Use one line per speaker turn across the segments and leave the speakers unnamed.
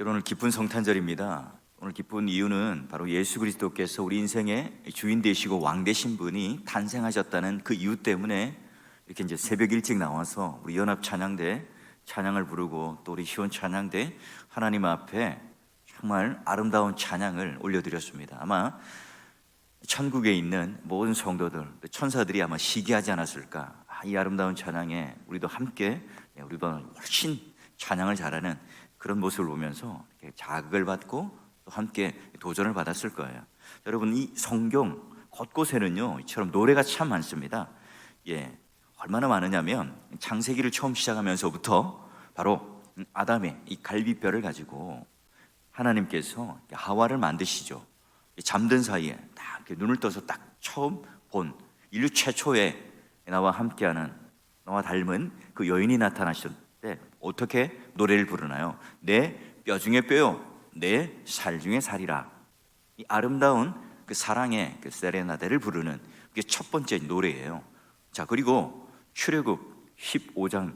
오늘 기쁜 성탄절입니다. 오늘 기쁜 이유는 바로 예수 그리스도께서 우리 인생의 주인 되시고 왕 되신 분이 탄생하셨다는 그 이유 때문에 이렇게 이제 새벽 일찍 나와서 우리 연합 찬양대 찬양을 부르고 또 우리 시원 찬양대 하나님 앞에 정말 아름다운 찬양을 올려드렸습니다. 아마 천국에 있는 모든 성도들, 천사들이 아마 시기하지 않았을까. 아, 이 아름다운 찬양에 우리도 함께, 예, 우리도 훨씬 찬양을 잘하는 그런 모습을 보면서 자극을 받고 또 함께 도전을 받았을 거예요. 여러분, 이 성경 곳곳에는요, 이처럼 노래가 참 많습니다. 예, 얼마나 많으냐면 창세기를 처음 시작하면서부터 바로 아담의 이 갈비뼈를 가지고 하나님께서 하와를 만드시죠. 잠든 사이에 딱 눈을 떠서 딱 처음 본 인류 최초의 나와 함께하는 나와 닮은 그 여인이 나타나실 때 어떻게 노래를 부르나요? 내 뼈 중에 뼈요, 내 살 중에 살이라. 이 아름다운 그 사랑의 그 세레나데를 부르는 그게 첫 번째 노래예요. 자 그리고 출애굽 15장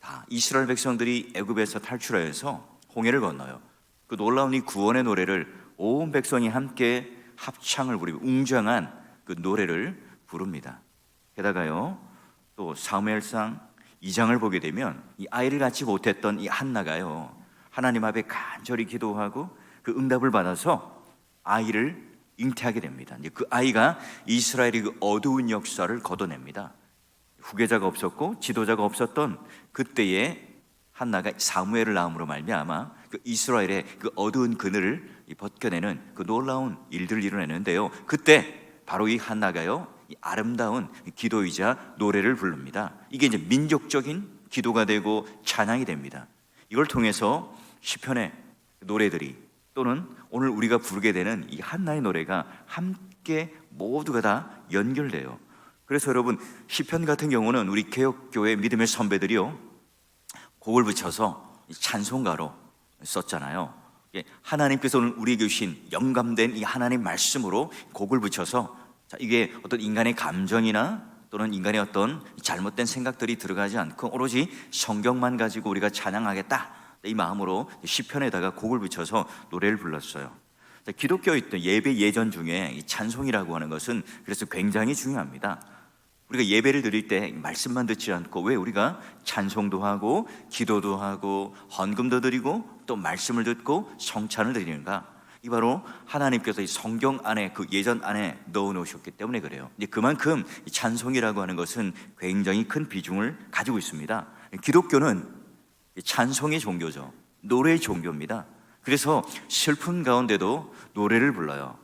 다 이스라엘 백성들이 애굽에서 탈출하여서 홍해를 건너요. 그 놀라운 이 구원의 노래를 온 백성이 함께 합창을 부리고 웅장한 그 노래를 부릅니다. 게다가요 또 사무엘상 2장을 보게 되면 이 아이를 갖지 못했던 이 한나가요 하나님 앞에 간절히 기도하고 그 응답을 받아서 아이를 잉태하게 됩니다. 그 아이가 이스라엘의 그 어두운 역사를 걷어냅니다. 후계자가 없었고 지도자가 없었던 그때에 한나가 사무엘을 낳음으로 말미암아 그 이스라엘의 그 어두운 그늘을 이 벗겨내는 그 놀라운 일들을 이뤄내는데요. 그때 바로 이 한나가요, 이 아름다운 기도이자 노래를 부릅니다. 이게 이제 민족적인 기도가 되고 찬양이 됩니다. 이걸 통해서 시편의 노래들이 또는 오늘 우리가 부르게 되는 이 한나의 노래가 함께 모두가 다 연결돼요. 그래서 여러분 시편 같은 경우는 우리 개혁교회 믿음의 선배들이요 곡을 붙여서 찬송가로 썼잖아요. 예, 하나님께서 오늘 우리에게 주신 영감된 이 하나님 말씀으로 곡을 붙여서 자, 이게 어떤 인간의 감정이나 또는 인간의 어떤 잘못된 생각들이 들어가지 않고 오로지 성경만 가지고 우리가 찬양하겠다 이 마음으로 시편에다가 곡을 붙여서 노래를 불렀어요. 자, 기독교 있던 예배 예전 중에 이 찬송이라고 하는 것은 그래서 굉장히 중요합니다. 우리가 예배를 드릴 때 말씀만 듣지 않고 왜 우리가 찬송도 하고 기도도 하고 헌금도 드리고 또 말씀을 듣고 성찬을 드리는가? 이 바로 하나님께서 이 성경 안에 그 예전 안에 넣어 놓으셨기 때문에 그래요. 이제 그만큼 이 찬송이라고 하는 것은 굉장히 큰 비중을 가지고 있습니다. 기독교는 이 찬송의 종교죠. 노래의 종교입니다. 그래서 슬픈 가운데도 노래를 불러요.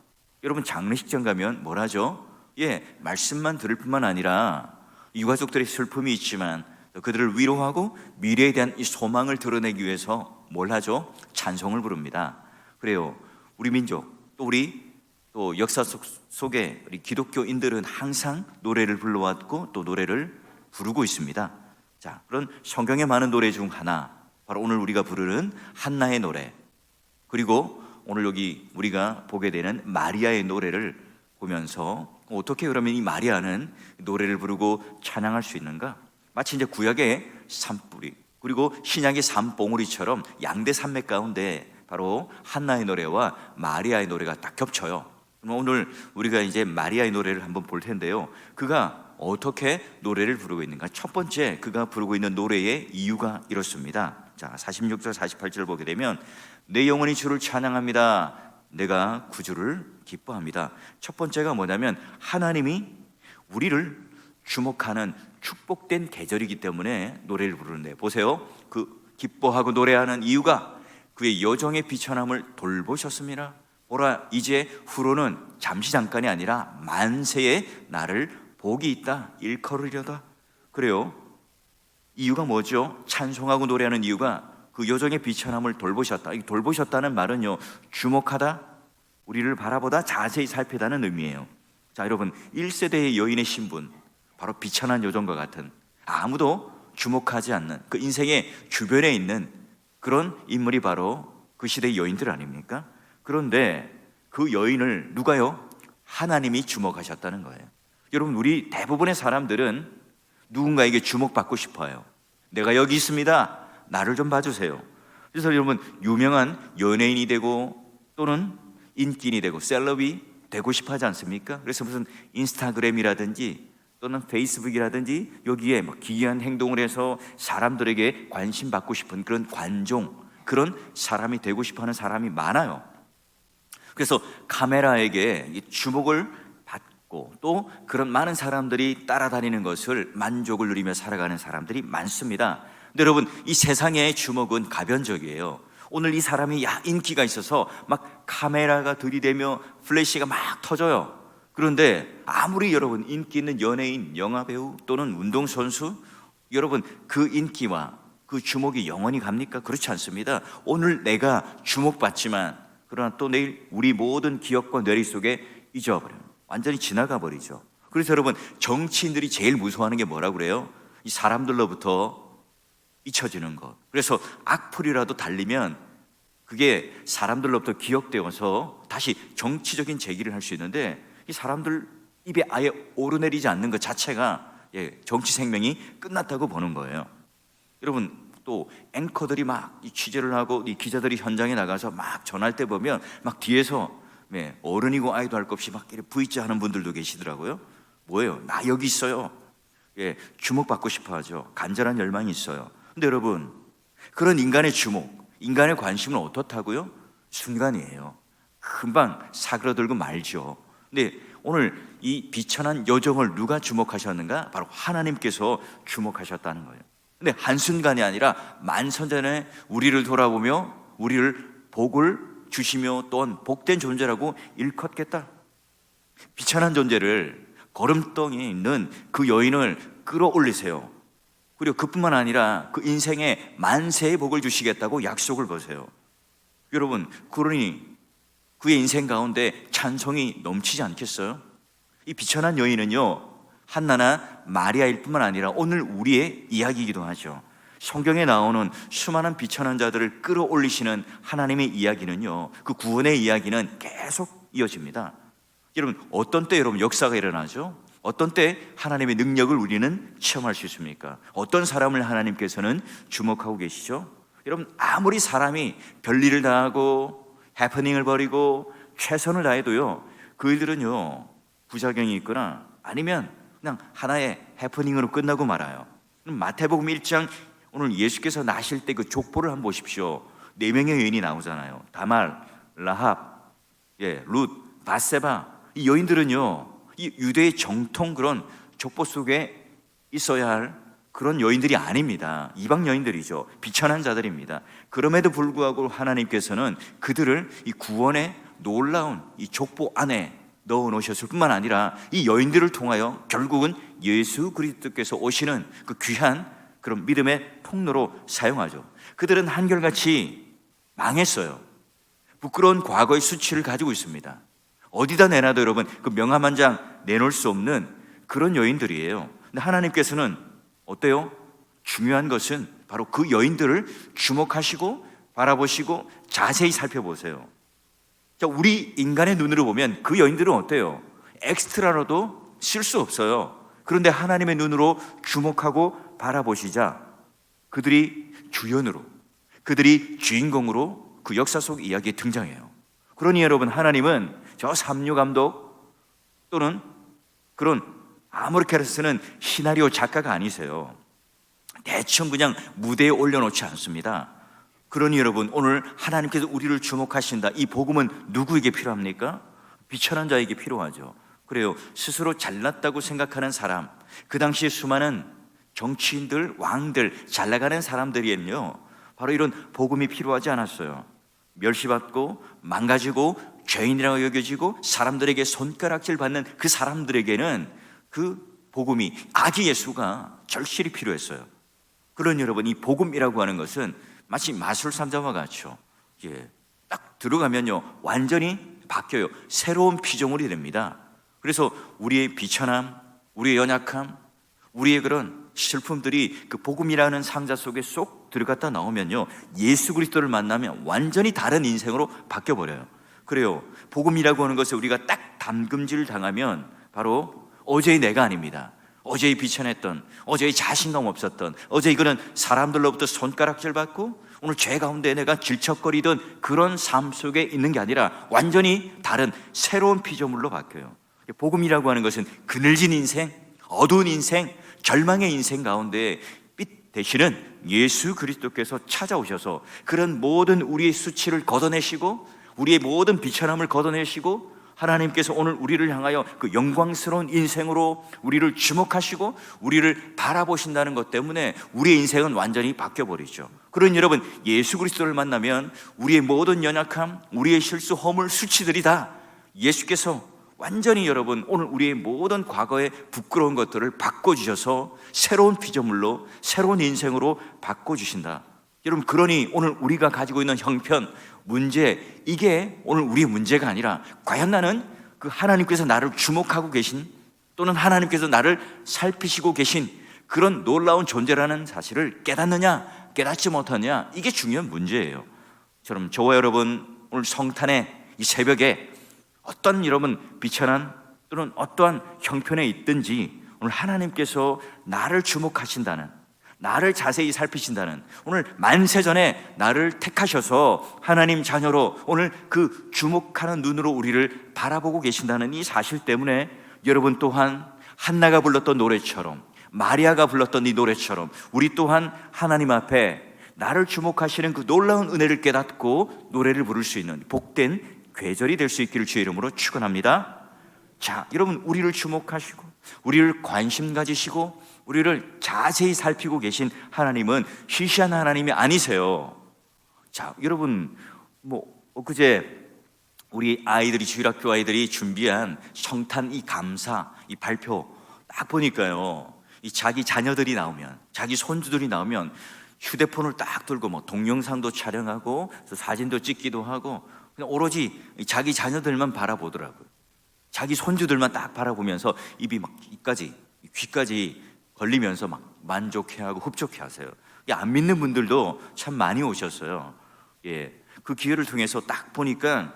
여러분 장례식장 가면 뭘 하죠? 예, 말씀만 들을 뿐만 아니라 유가족들의 슬픔이 있지만 그들을 위로하고 미래에 대한 이 소망을 드러내기 위해서 뭘 하죠? 찬송을 부릅니다. 그래요. 우리 민족 또 우리 또 역사 속, 속에 우리 기독교인들은 항상 노래를 불러왔고 또 노래를 부르고 있습니다. 자, 그런 성경의 많은 노래 중 하나 바로 오늘 우리가 부르는 한나의 노래 그리고 오늘 여기 우리가 보게 되는 마리아의 노래를 보면서 어떻게 그러면 이 마리아는 노래를 부르고 찬양할 수 있는가? 마치 이제 구약의 산뿌리 그리고 신약의 산봉우리처럼 양대 산맥 가운데 바로 한나의 노래와 마리아의 노래가 딱 겹쳐요. 오늘 우리가 이제 마리아의 노래를 한번 볼 텐데요. 그가 어떻게 노래를 부르고 있는가? 첫 번째 그가 부르고 있는 노래의 이유가 이렇습니다. 자, 46절 48절 보게 되면 내 영혼이 주를 찬양합니다. 내가 구주를 기뻐합니다. 첫 번째가 뭐냐면 하나님이 우리를 주목하는 축복된 계절이기 때문에 노래를 부르는데 보세요. 그 기뻐하고 노래하는 이유가 그의 여정의 비천함을 돌보셨습니다. 보라 이제 후로는 잠시 잠깐이 아니라 만세의 나를 복이 있다 일컬으려다. 그래요. 이유가 뭐죠? 찬송하고 노래하는 이유가 그 여정의 비천함을 돌보셨다. 이 돌보셨다는 말은요, 주목하다, 우리를 바라보다 자세히 살피다는 의미예요. 자, 여러분, 1세대의 여인의 신분, 바로 비천한 여정과 같은 아무도 주목하지 않는 그 인생의 주변에 있는 그런 인물이 바로 그 시대의 여인들 아닙니까? 그런데 그 여인을 누가요? 하나님이 주목하셨다는 거예요. 여러분, 우리 대부분의 사람들은 누군가에게 주목받고 싶어요. 내가 여기 있습니다. 나를 좀 봐주세요. 그래서 여러분 유명한 연예인이 되고 또는 인기인이 되고 셀럽이 되고 싶어 하지 않습니까? 그래서 무슨 인스타그램이라든지 또는 페이스북이라든지 여기에 막 기이한 행동을 해서 사람들에게 관심 받고 싶은 그런 관종 그런 사람이 되고 싶어 하는 사람이 많아요. 그래서 카메라에게 이 주목을 받고 또 그런 많은 사람들이 따라다니는 것을 만족을 누리며 살아가는 사람들이 많습니다. 근데 여러분 이 세상의 주목은 가변적이에요. 오늘 이 사람이 야 인기가 있어서 막 카메라가 들이대며 플래시가 막 터져요. 그런데 아무리 여러분 인기 있는 연예인, 영화 배우 또는 운동 선수 여러분 그 인기와 그 주목이 영원히 갑니까? 그렇지 않습니다. 오늘 내가 주목받지만 그러나 또 내일 우리 모든 기억과 뇌리 속에 잊어버려요. 완전히 지나가 버리죠. 그래서 여러분 정치인들이 제일 무서워하는 게 뭐라고 그래요? 이 사람들로부터 잊혀지는 것. 그래서 악플이라도 달리면 그게 사람들로부터 기억되어서 다시 정치적인 제기를 할 수 있는데 이 사람들 입에 아예 오르내리지 않는 것 자체가 예, 정치 생명이 끝났다고 보는 거예요. 여러분 또 앵커들이 막 이 취재를 하고 이 기자들이 현장에 나가서 막 전할 때 보면 막 뒤에서 네, 어른이고 아이도 할 것 없이 막 이렇게 V자 하는 분들도 계시더라고요. 뭐예요? 나 여기 있어요. 예, 주목받고 싶어 하죠. 간절한 열망이 있어요. 근데 여러분, 그런 인간의 주목, 인간의 관심은 어떻다고요? 순간이에요. 금방 사그러들고 말죠. 근데 오늘 이 비천한 여정을 누가 주목하셨는가? 바로 하나님께서 주목하셨다는 거예요. 근데 한순간이 아니라 만선전에 우리를 돌아보며 우리를 복을 주시며 또한 복된 존재라고 일컫겠다. 비천한 존재를 걸음덩이에 있는 그 여인을 끌어올리세요. 그리고 그뿐만 아니라 그 인생에 만세의 복을 주시겠다고 약속을 거세요. 여러분, 그러니 그의 인생 가운데 찬송이 넘치지 않겠어요? 이 비천한 여인은요, 한나나 마리아일 뿐만 아니라 오늘 우리의 이야기이기도 하죠. 성경에 나오는 수많은 비천한 자들을 끌어올리시는 하나님의 이야기는요, 그 구원의 이야기는 계속 이어집니다. 여러분, 어떤 때 여러분 역사가 일어나죠? 어떤 때 하나님의 능력을 우리는 체험할 수 있습니까? 어떤 사람을 하나님께서는 주목하고 계시죠? 여러분, 아무리 사람이 별일을 당하고 해프닝을 벌이고 최선을 다해도요, 그 일들은요, 부작용이 있거나 아니면 그냥 하나의 해프닝으로 끝나고 말아요. 마태복음 1장 오늘 예수께서 나실 때 그 족보를 한번 보십시오. 네 명의 여인이 나오잖아요. 다말, 라합, 예, 룻, 바세바. 이 여인들은요, 이 유대의 정통 그런 족보 속에 있어야 할 그런 여인들이 아닙니다. 이방 여인들이죠. 비천한 자들입니다. 그럼에도 불구하고 하나님께서는 그들을 이 구원의 놀라운 이 족보 안에 넣어 놓으셨을 뿐만 아니라 이 여인들을 통하여 결국은 예수 그리스도께서 오시는 그 귀한 그런 믿음의 통로로 사용하죠. 그들은 한결같이 망했어요. 부끄러운 과거의 수치를 가지고 있습니다. 어디다 내놔도 여러분 그 명함 한 장 내놓을 수 없는 그런 여인들이에요. 근데 하나님께서는 어때요? 중요한 것은 바로 그 여인들을 주목하시고 바라보시고 자세히 살펴보세요. 자, 우리 인간의 눈으로 보면 그 여인들은 어때요? 엑스트라로도 쓸 수 없어요. 그런데 하나님의 눈으로 주목하고 바라보시자 그들이 주연으로, 그들이 주인공으로 그 역사 속 이야기에 등장해요. 그러니 여러분, 하나님은 저 삼류 감독 또는 그런 아모르케르스는 시나리오 작가가 아니세요. 대충 그냥 무대에 올려놓지 않습니다. 그러니 여러분 오늘 하나님께서 우리를 주목하신다. 이 복음은 누구에게 필요합니까? 비천한 자에게 필요하죠. 그래요. 스스로 잘났다고 생각하는 사람, 그 당시에 수많은 정치인들, 왕들, 잘 나가는 사람들이엔요. 바로 이런 복음이 필요하지 않았어요. 멸시받고 망가지고 죄인이라고 여겨지고 사람들에게 손가락질 받는 그 사람들에게는 그 복음이 아기 예수가 절실히 필요했어요. 그런 여러분 이 복음이라고 하는 것은 마치 마술상자와 같죠. 예. 딱 들어가면요. 완전히 바뀌어요. 새로운 피조물이 됩니다. 그래서 우리의 비천함, 우리의 연약함, 우리의 그런 슬픔들이 그 복음이라는 상자 속에 쏙 들어갔다 나오면요. 예수 그리스도를 만나면 완전히 다른 인생으로 바뀌어 버려요. 그래요. 복음이라고 하는 것에 우리가 딱 담금질 당하면 바로 어제의 내가 아닙니다. 어제의 비천했던 어제의 자신감 없었던 어제 이거는 사람들로부터 손가락질 받고 오늘 죄 가운데 내가 질척거리던 그런 삶 속에 있는 게 아니라 완전히 다른 새로운 피조물로 바뀌어요. 복음이라고 하는 것은 그늘진 인생, 어두운 인생, 절망의 인생 가운데 빛 대신은 예수 그리스도께서 찾아오셔서 그런 모든 우리의 수치를 걷어내시고 우리의 모든 비천함을 걷어내시고 하나님께서 오늘 우리를 향하여 그 영광스러운 인생으로 우리를 주목하시고 우리를 바라보신다는 것 때문에 우리의 인생은 완전히 바뀌어 버리죠. 그런 여러분 예수 그리스도를 만나면 우리의 모든 연약함, 우리의 실수, 허물, 수치들이 다 예수께서 완전히 여러분 오늘 우리의 모든 과거의 부끄러운 것들을 바꿔주셔서 새로운 피조물로 새로운 인생으로 바꿔주신다. 여러분 그러니 오늘 우리가 가지고 있는 형편, 문제 이게 오늘 우리의 문제가 아니라 과연 나는 그 하나님께서 나를 주목하고 계신 또는 하나님께서 나를 살피시고 계신 그런 놀라운 존재라는 사실을 깨닫느냐 깨닫지 못하느냐 이게 중요한 문제예요. 저럼 저와 여러분 오늘 성탄의 이 새벽에 어떤 여러분 비천한 또는 어떠한 형편에 있든지 오늘 하나님께서 나를 주목하신다는 나를 자세히 살피신다는 오늘 만세 전에 나를 택하셔서 하나님 자녀로 오늘 그 주목하는 눈으로 우리를 바라보고 계신다는 이 사실 때문에 여러분 또한 한나가 불렀던 노래처럼 마리아가 불렀던 이 노래처럼 우리 또한 하나님 앞에 나를 주목하시는 그 놀라운 은혜를 깨닫고 노래를 부를 수 있는 복된 괴절이 될 수 있기를 주의 이름으로 축원합니다. 자, 여러분 우리를 주목하시고 우리를 관심 가지시고 우리를 자세히 살피고 계신 하나님은 시시한 하나님이 아니세요. 자, 여러분 뭐 엊그제 우리 아이들이 주일학교 아이들이 준비한 성탄 이 감사 이 발표 딱 보니까요. 이 자기 자녀들이 나오면 자기 손주들이 나오면 휴대폰을 딱 들고 뭐 동영상도 촬영하고 사진도 찍기도 하고 그냥 오로지 자기 자녀들만 바라보더라고요. 자기 손주들만 딱 바라보면서 입이 막 입까지 귀까지 걸리면서 막 만족해하고 흡족해하세요. 안 믿는 분들도 참 많이 오셨어요. 예, 그 기회를 통해서 딱 보니까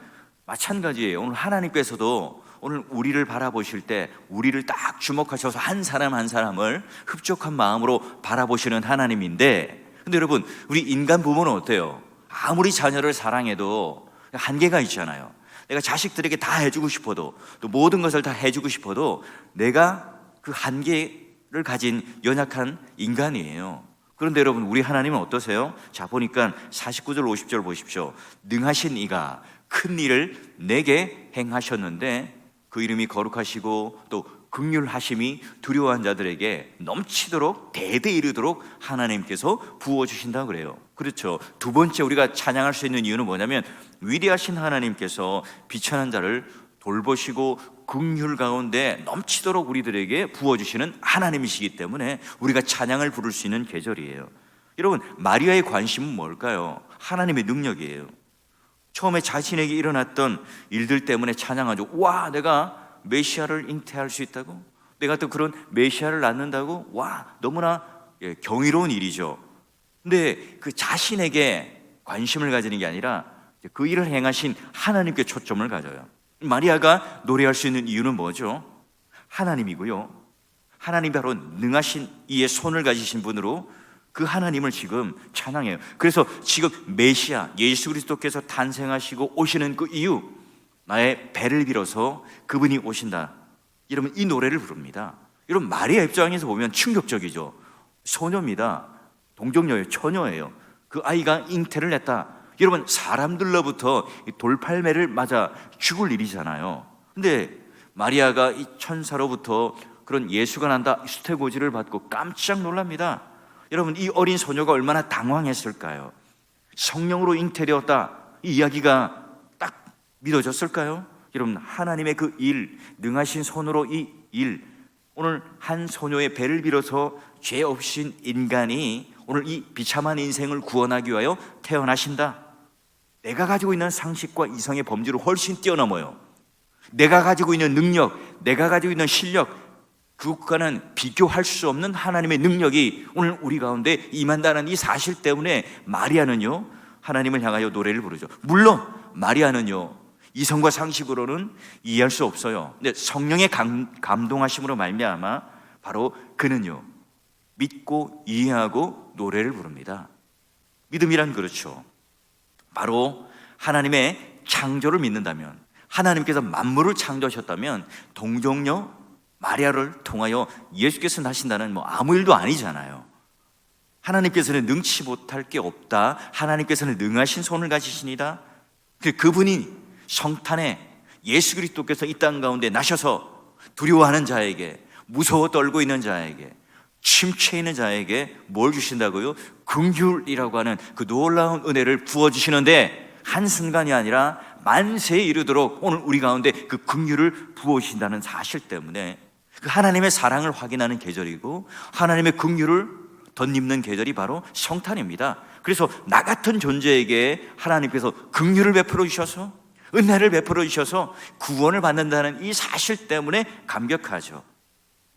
마찬가지예요. 오늘 하나님께서도 오늘 우리를 바라보실 때 우리를 딱 주목하셔서 한 사람 한 사람을 흡족한 마음으로 바라보시는 하나님인데 근데 여러분 우리 인간 부모는 어때요? 아무리 자녀를 사랑해도 한계가 있잖아요. 내가 자식들에게 다 해주고 싶어도 또 모든 것을 다 해주고 싶어도 내가 그 한계 를 가진 연약한 인간이에요. 그런데 여러분 우리 하나님은 어떠세요? 자 보니까 49절 50절 보십시오. 능하신 이가 큰 일을 내게 행하셨는데 그 이름이 거룩하시고 또 극률하심이 두려워한 자들에게 넘치도록 대대 이르도록 하나님께서 부어 주신다 그래요. 그렇죠. 두 번째 우리가 찬양할 수 있는 이유는 뭐냐면 위대하신 하나님께서 비천한 자를 돌보시고 극률 가운데 넘치도록 우리들에게 부어 주시는 하나님이시기 때문에 우리가 찬양을 부를 수 있는 계절이에요. 여러분 마리아의 관심은 뭘까요? 하나님의 능력이에요. 처음에 자신에게 일어났던 일들 때문에 찬양하죠. 와, 내가 메시아를 잉태할 수 있다고? 내가 또 그런 메시아를 낳는다고? 와, 너무나 예, 경이로운 일이죠. 근데 그 자신에게 관심을 가지는 게 아니라 그 일을 행하신 하나님께 초점을 가져요. 마리아가 노래할 수 있는 이유는 뭐죠? 하나님이고요. 하나님 바로 능하신 이의 손을 가지신 분으로 그 하나님을 지금 찬양해요. 그래서 지금 메시아 예수 그리스도께서 탄생하시고 오시는 그 이유 나의 배를 빌어서 그분이 오신다. 이러면 이 노래를 부릅니다. 여러분 마리아 입장에서 보면 충격적이죠. 소녀입니다. 동정녀예요. 처녀예요. 그 아이가 잉태를 냈다. 여러분 사람들로부터 돌팔매를 맞아 죽을 일이잖아요. 근데 마리아가 이 천사로부터 그런 예수가 난다 수태고지를 받고 깜짝 놀랍니다. 여러분 이 어린 소녀가 얼마나 당황했을까요? 성령으로 잉태되었다 이 이야기가 딱 믿어졌을까요? 여러분 하나님의 그 일, 능하신 손으로 이 일, 오늘 한 소녀의 배를 빌어서 죄 없인 인간이 오늘 이 비참한 인생을 구원하기 위하여 태어나신다. 내가 가지고 있는 상식과 이성의 범주를 훨씬 뛰어넘어요. 내가 가지고 있는 능력, 내가 가지고 있는 실력, 그것과는 비교할 수 없는 하나님의 능력이 오늘 우리 가운데 임한다는 이 사실 때문에 마리아는요, 하나님을 향하여 노래를 부르죠. 물론, 마리아는요, 이성과 상식으로는 이해할 수 없어요. 근데 성령의 감, 감동하심으로 말미암아 바로 그는요 믿고 이해하고 노래를 부릅니다. 믿음이란 그렇죠. 바로 하나님의 창조를 믿는다면 하나님께서 만물을 창조하셨다면 동정녀 마리아를 통하여 예수께서 나신다는 뭐 아무 일도 아니잖아요. 하나님께서는 능치 못할 게 없다. 하나님께서는 능하신 손을 가지시니다. 그 그분이 성탄에 예수 그리스도께서 이 땅 가운데 나셔서 두려워하는 자에게 무서워 떨고 있는 자에게 침체 있는 자에게 뭘 주신다고요? 긍휼이라고 하는 그 놀라운 은혜를 부어 주시는데 한 순간이 아니라 만세에 이르도록 오늘 우리 가운데 그 긍휼을 부어 주신다는 사실 때문에 그 하나님의 사랑을 확인하는 계절이고 하나님의 긍휼을 덧입는 계절이 바로 성탄입니다. 그래서 나 같은 존재에게 하나님께서 긍휼을 베풀어 주셔서 은혜를 베풀어 주셔서 구원을 받는다는 이 사실 때문에 감격하죠.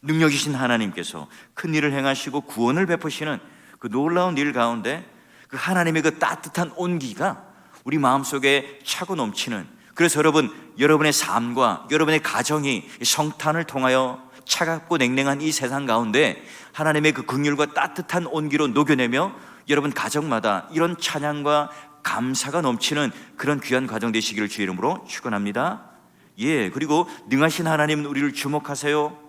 능력이신 하나님께서 큰 일을 행하시고 구원을 베푸시는 그 놀라운 일 가운데 그 하나님의 그 따뜻한 온기가 우리 마음속에 차고 넘치는 그래서 여러분 여러분의 삶과 여러분의 가정이 성탄을 통하여 차갑고 냉랭한 이 세상 가운데 하나님의 그 긍휼과 따뜻한 온기로 녹여내며 여러분 가정마다 이런 찬양과 감사가 넘치는 그런 귀한 과정 되시기를 주의 이름으로 축원합니다. 예, 그리고 능하신 하나님은 우리를 주목하세요.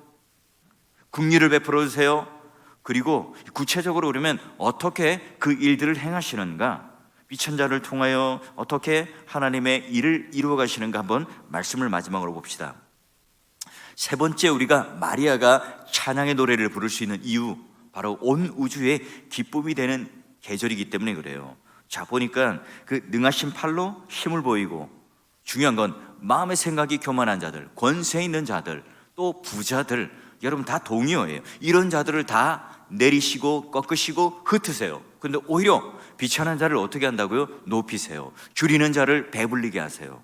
국리를 베풀어 주세요. 그리고 구체적으로 그러면 어떻게 그 일들을 행하시는가? 비천자를 통하여 어떻게 하나님의 일을 이루어 가시는가 한번 말씀을 마지막으로 봅시다. 세 번째 우리가 마리아가 찬양의 노래를 부를 수 있는 이유 바로 온 우주의 기쁨이 되는 계절이기 때문에 그래요. 자 보니까 그 능하신 팔로 힘을 보이고 중요한 건 마음의 생각이 교만한 자들, 권세 있는 자들, 또 부자들 여러분 다 동의어예요. 이런 자들을 다 내리시고 꺾으시고 흩으세요. 근데 오히려 비천한 자를 어떻게 한다고요? 높이세요. 줄이는 자를 배불리게 하세요.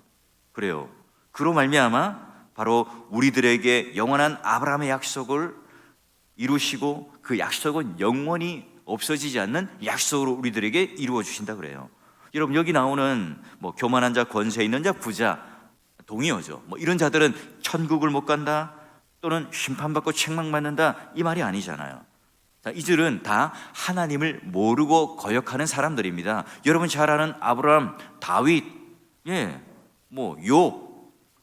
그래요. 그로 말미암아 바로 우리들에게 영원한 아브라함의 약속을 이루시고 그 약속은 영원히 없어지지 않는 약속으로 우리들에게 이루어 주신다 그래요. 여러분 여기 나오는 뭐 교만한 자, 권세 있는 자, 부자 동의어죠. 뭐 이런 자들은 천국을 못 간다 또는 심판받고 책망받는다 이 말이 아니잖아요. 자, 이들은 다 하나님을 모르고 거역하는 사람들입니다. 여러분 잘 아는 아브라함, 다윗, 예, 뭐 요,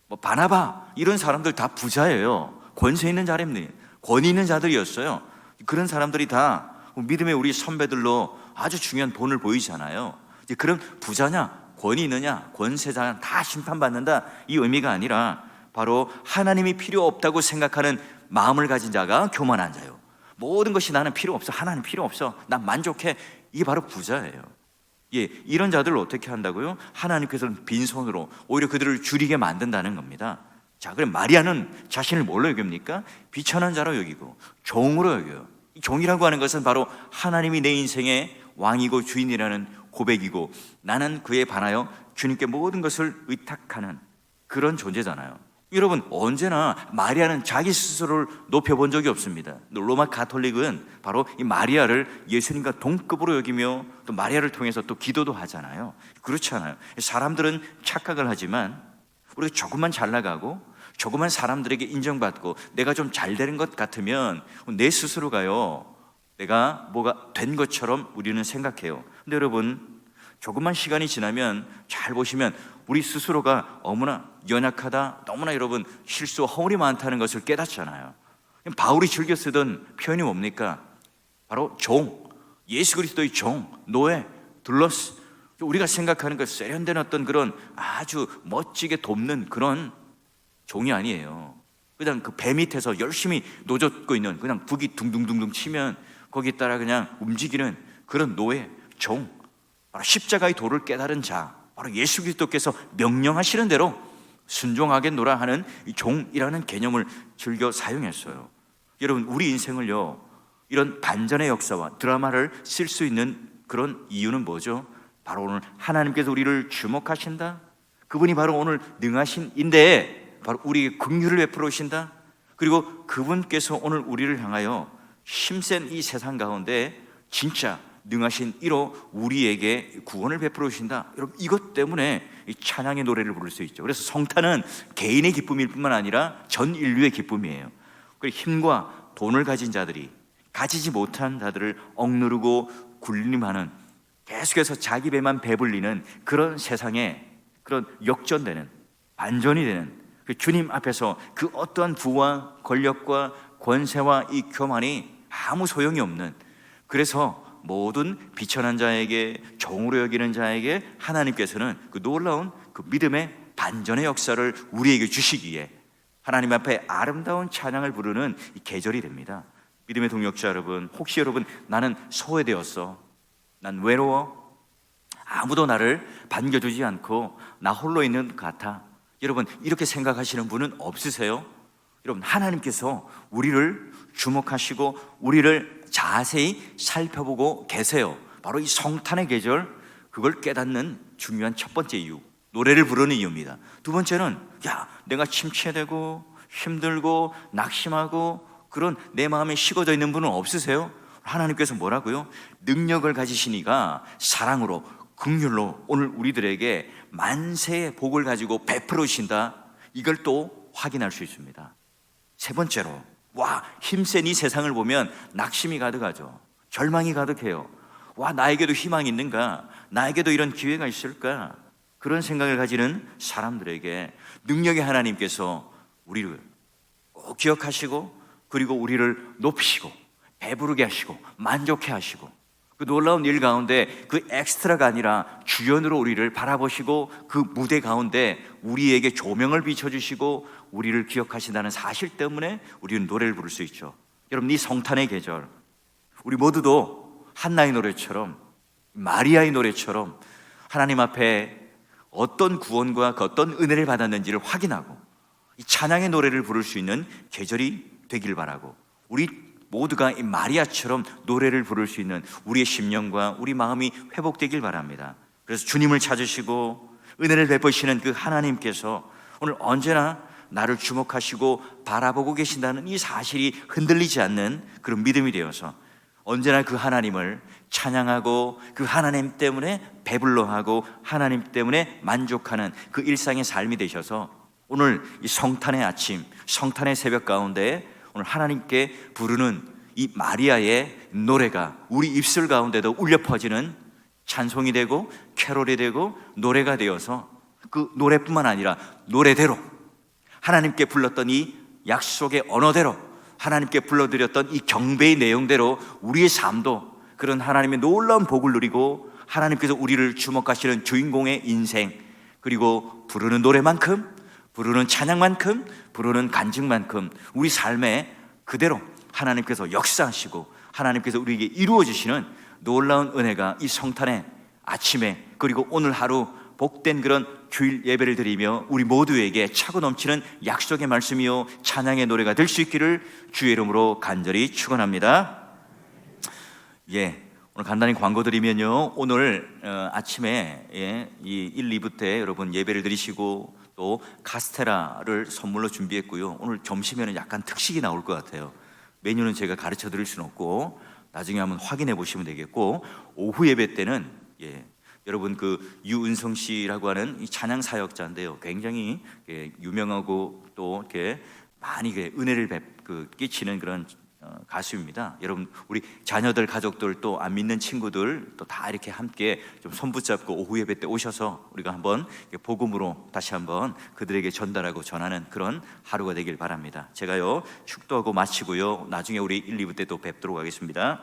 뭐 바나바 이런 사람들 다 부자예요. 권세 있는 자입니다. 권위 있는 자들이었어요. 그런 사람들이 다 믿음의 우리 선배들로 아주 중요한 본을 보이잖아요. 그런 부자냐, 권위 있느냐, 권세자냐 다 심판받는다 이 의미가 아니라 바로 하나님이 필요 없다고 생각하는 마음을 가진 자가 교만한 자요. 모든 것이 나는 필요 없어. 하나님 필요 없어. 난 만족해. 이게 바로 부자예요. 예, 이런 자들을 어떻게 한다고요? 하나님께서는 빈손으로 오히려 그들을 줄이게 만든다는 겁니다. 자, 그럼 마리아는 자신을 뭘로 여깁니까? 비천한 자로 여기고 종으로 여겨요. 종이라고 하는 것은 바로 하나님이 내 인생의 왕이고 주인이라는 고백이고 나는 그에 반하여 주님께 모든 것을 의탁하는 그런 존재잖아요. 여러분 언제나 마리아는 자기 스스로를 높여본 적이 없습니다. 로마 가톨릭은 바로 이 마리아를 예수님과 동급으로 여기며 또 마리아를 통해서 또 기도도 하잖아요. 그렇지 않아요. 사람들은 착각을 하지만 우리가 조금만 잘 나가고 조그만 사람들에게 인정받고 내가 좀 잘 되는 것 같으면 내 스스로가요 내가 뭐가 된 것처럼 우리는 생각해요. 근데 여러분 조금만 시간이 지나면 잘 보시면 우리 스스로가 너무나 연약하다, 너무나 여러분 실수 허물이 많다는 것을 깨닫잖아요. 바울이 즐겨 쓰던 표현이 뭡니까? 바로 종, 예수 그리스도의 종, 노예, 둘러스. 우리가 생각하는 그 세련된 어떤 그런 아주 멋지게 돕는 그런 종이 아니에요. 그냥 그 배 밑에서 열심히 노젓고 있는 그냥 북이 둥둥둥둥 치면 거기 따라 그냥 움직이는 그런 노예, 종. 바로 십자가의 도를 깨달은 자, 바로 예수 그리스도께서 명령하시는 대로 순종하게 노라 하는 종이라는 개념을 즐겨 사용했어요. 여러분, 우리 인생을요, 이런 반전의 역사와 드라마를 쓸 수 있는 그런 이유는 뭐죠? 바로 오늘 하나님께서 우리를 주목하신다. 그분이 바로 오늘 능하신인데 바로 우리에게 긍휼을 베풀어 오신다. 그리고 그분께서 오늘 우리를 향하여 힘센 이 세상 가운데 진짜 능하신 이로 우리에게 구원을 베풀어 주신다. 여러분 이것 때문에 찬양의 노래를 부를 수 있죠. 그래서 성탄은 개인의 기쁨일 뿐만 아니라 전 인류의 기쁨이에요. 그리고 힘과 돈을 가진 자들이 가지지 못한 자들을 억누르고 군림하는 계속해서 자기 배만 배불리는 그런 세상에 그런 역전되는 반전이 되는 그 주님 앞에서 그 어떠한 부와 권력과 권세와 이 교만이 아무 소용이 없는 그래서 모든 비천한 자에게 종으로 여기는 자에게 하나님께서는 그 놀라운 그 믿음의 반전의 역사를 우리에게 주시기에 하나님 앞에 아름다운 찬양을 부르는 이 계절이 됩니다. 믿음의 동역자 여러분, 혹시 여러분 나는 소외되었어. 난 외로워. 아무도 나를 반겨주지 않고 나 홀로 있는 것 같아. 여러분 이렇게 생각하시는 분은 없으세요? 여러분 하나님께서 우리를 주목하시고 우리를 자세히 살펴보고 계세요. 바로 이 성탄의 계절 그걸 깨닫는 중요한 첫 번째 이유. 노래를 부르는 이유입니다. 두 번째는 야, 내가 침체되고 힘들고 낙심하고 그런 내 마음에 식어져 있는 분은 없으세요? 하나님께서 뭐라고요? 능력을 가지시니가 사랑으로 긍휼로 오늘 우리들에게 만세의 복을 가지고 베풀어 주신다. 이걸 또 확인할 수 있습니다. 세 번째로 와 힘센 이 세상을 보면 낙심이 가득하죠. 절망이 가득해요. 와 나에게도 희망이 있는가? 나에게도 이런 기회가 있을까? 그런 생각을 가지는 사람들에게 능력의 하나님께서 우리를 꼭 기억하시고 그리고 우리를 높이시고 배부르게 하시고 만족해 하시고 그 놀라운 일 가운데 그 엑스트라가 아니라 주연으로 우리를 바라보시고 그 무대 가운데 우리에게 조명을 비춰주시고 우리를 기억하신다는 사실 때문에 우리는 노래를 부를 수 있죠. 여러분 이 성탄의 계절 우리 모두도 한나의 노래처럼 마리아의 노래처럼 하나님 앞에 어떤 구원과 그 어떤 은혜를 받았는지를 확인하고 이 찬양의 노래를 부를 수 있는 계절이 되길 바라고 우리 모두가 이 마리아처럼 노래를 부를 수 있는 우리의 심령과 우리 마음이 회복되길 바랍니다. 그래서 주님을 찾으시고 은혜를 베푸시는 그 하나님께서 오늘 언제나 나를 주목하시고 바라보고 계신다는 이 사실이 흔들리지 않는 그런 믿음이 되어서 언제나 그 하나님을 찬양하고 그 하나님 때문에 배불러하고 하나님 때문에 만족하는 그 일상의 삶이 되셔서 오늘 이 성탄의 아침, 성탄의 새벽 가운데 오늘 하나님께 부르는 이 마리아의 노래가 우리 입술 가운데도 울려 퍼지는 찬송이 되고 캐롤이 되고 노래가 되어서 그 노래뿐만 아니라 노래대로 하나님께 불렀던 이 약속의 언어대로 하나님께 불러드렸던 이 경배의 내용대로 우리의 삶도 그런 하나님의 놀라운 복을 누리고 하나님께서 우리를 주목하시는 주인공의 인생 그리고 부르는 노래만큼 부르는 찬양만큼 부르는 간증만큼 우리 삶에 그대로 하나님께서 역사하시고 하나님께서 우리에게 이루어 주시는 놀라운 은혜가 이 성탄의 아침에 그리고 오늘 하루 복된 그런 주일 예배를 드리며 우리 모두에게 차고 넘치는 약속의 말씀이요 찬양의 노래가 될 수 있기를 주의 이름으로 간절히 축원합니다. 예. 오늘 간단히 광고 드리면요. 오늘 어, 아침에 예, 이 1, 2부 때 여러분 예배를 드리시고 또 카스테라를 선물로 준비했고요. 오늘 점심에는 약간 특식이 나올 것 같아요. 메뉴는 제가 가르쳐 드릴 수는 없고 나중에 한번 확인해 보시면 되겠고 오후 예배 때는 예, 여러분 그 유은성 씨라고 하는 이 찬양 사역자인데요. 굉장히 예, 유명하고 또 이렇게 많이 그 은혜를 뵙, 그 끼치는 그런 어, 가수입니다. 여러분 우리 자녀들 가족들 또 안 믿는 친구들 또 다 이렇게 함께 좀 손붙잡고 오후 예배 때 오셔서 우리가 한번 복음으로 다시 한번 그들에게 전달하고 전하는 그런 하루가 되길 바랍니다. 제가요 축도하고 마치고요 나중에 우리 1, 2부 때 또 뵙도록 하겠습니다.